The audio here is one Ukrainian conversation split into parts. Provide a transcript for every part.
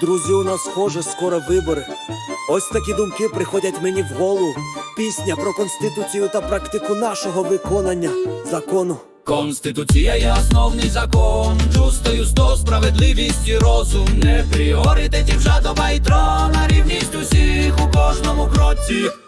Друзі, у нас схоже, скоро вибори. Ось такі думки приходять мені в голову. Пісня про конституцію та практику нашого виконання закону. Конституція є основний закон, Джустою сто справедливість і розум, не пріоритетів жадоба і трона, рівність усіх у кожному кроці.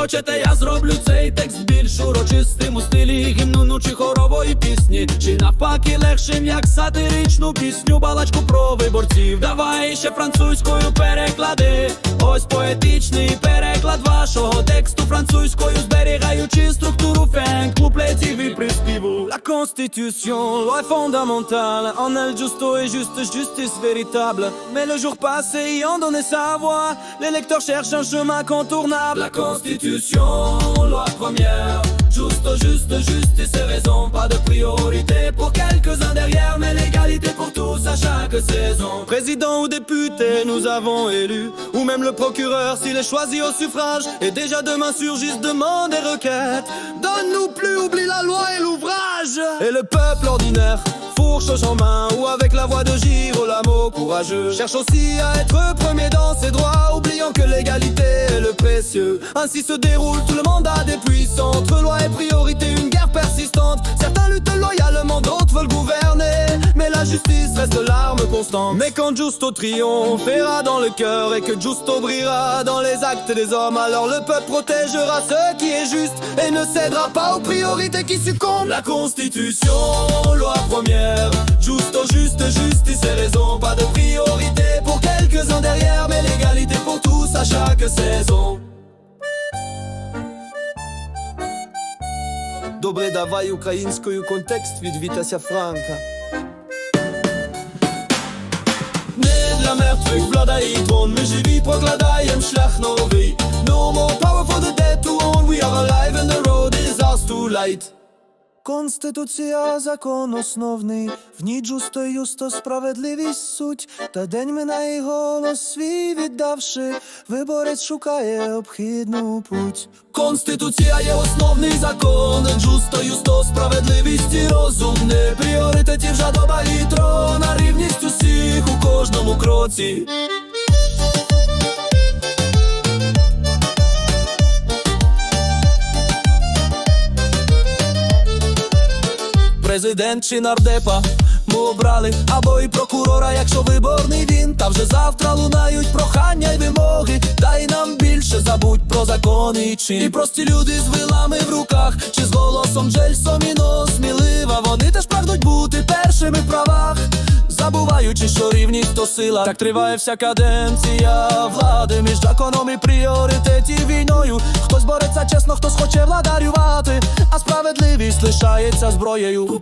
Хочете, я зроблю цей текст більш урочистим у стилі гімну чи хорової пісні, чи навпаки легшим, як сатиричну пісню, балачку про виборців. Давай ще французькою переклади. Ось поетичний переклад вашого тексту французькою, зберігаючи структуру couplet, La constitution, loi fondamentale. En elle justo et juste, justice véritable. Mais le jour passe ayant donné sa voix. L'électeur cherche un chemin contournable. La constitution, loi première. Justo, juste, justice et raison. Pas de priorité pour quelques-uns derrière Président ou député, nous avons élu, ou même le procureur s'il est choisi au suffrage. Et déjà demain surgissent demandes et requêtes. Donne-nous plus, oublie la loi et l'ouvrage. Et le peuple ordinaire, fourche aux main, ou avec la voix de Girolamo courageux, cherche aussi à être premier dans ses droits, oubliant que l'égalité est le précieux. Ainsi se déroule tout le mandat des puissants, entre loi et priorité, une guerre Certains luttent loyalement, d'autres veulent gouverner, mais la justice reste l'arme constante. Mais quand Justo triomphera dans le cœur et que Justo brillera dans les actes des hommes, alors le peuple protégera ce qui est juste et ne cédera pas aux priorités qui succombent. La Constitution, loi première, juste, juste, justice Добре, давай українською контекст від Вітася Франка. Не для мертвих влада і трон, ми живі прокладаєм шлях новий. No more power for the dead to own, we are alive and the road is ours to light. Конституція закон основний, в ній джусто й юсто справедливість суть, та день минає голос свій віддавши, виборець шукає обхідну путь. Конституція є основний закон, джусто, юсто, справедливість і розум, не пріоритетів жадоба і трона, рівність усіх у кожному кроці. Президент чи нардепа ми обрали, або і прокурора, якщо виборний він. Та вже завтра лунають прохання й вимоги. Дай нам більше забудь про закони і чин. І прості люди з вилами в руках, чи з голосом Джельсом і нос смілива. Вони теж прагнуть бути першими в правах. Забуваючи, що рівність то сила, так триває вся каденція влади між законом і пріоритетів війною. Хтось бореться чесно, хтось хоче владарювати, а справедливість лишається зброєю.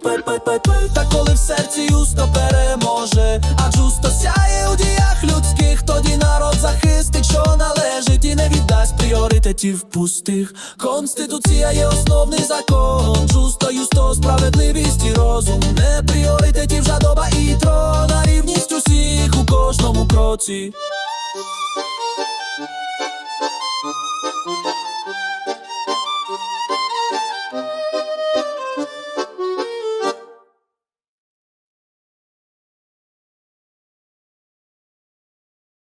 Та коли в серці юсто переможе, а джусто сяє у діях людських, тоді народ захистить, що належить, і не віддасть пріоритетів пустих. Конституція є основний закон, джусто, юсто, справедливість і розум, не пріоритетів жадоба і трона, рівність усіх у кожному кроці.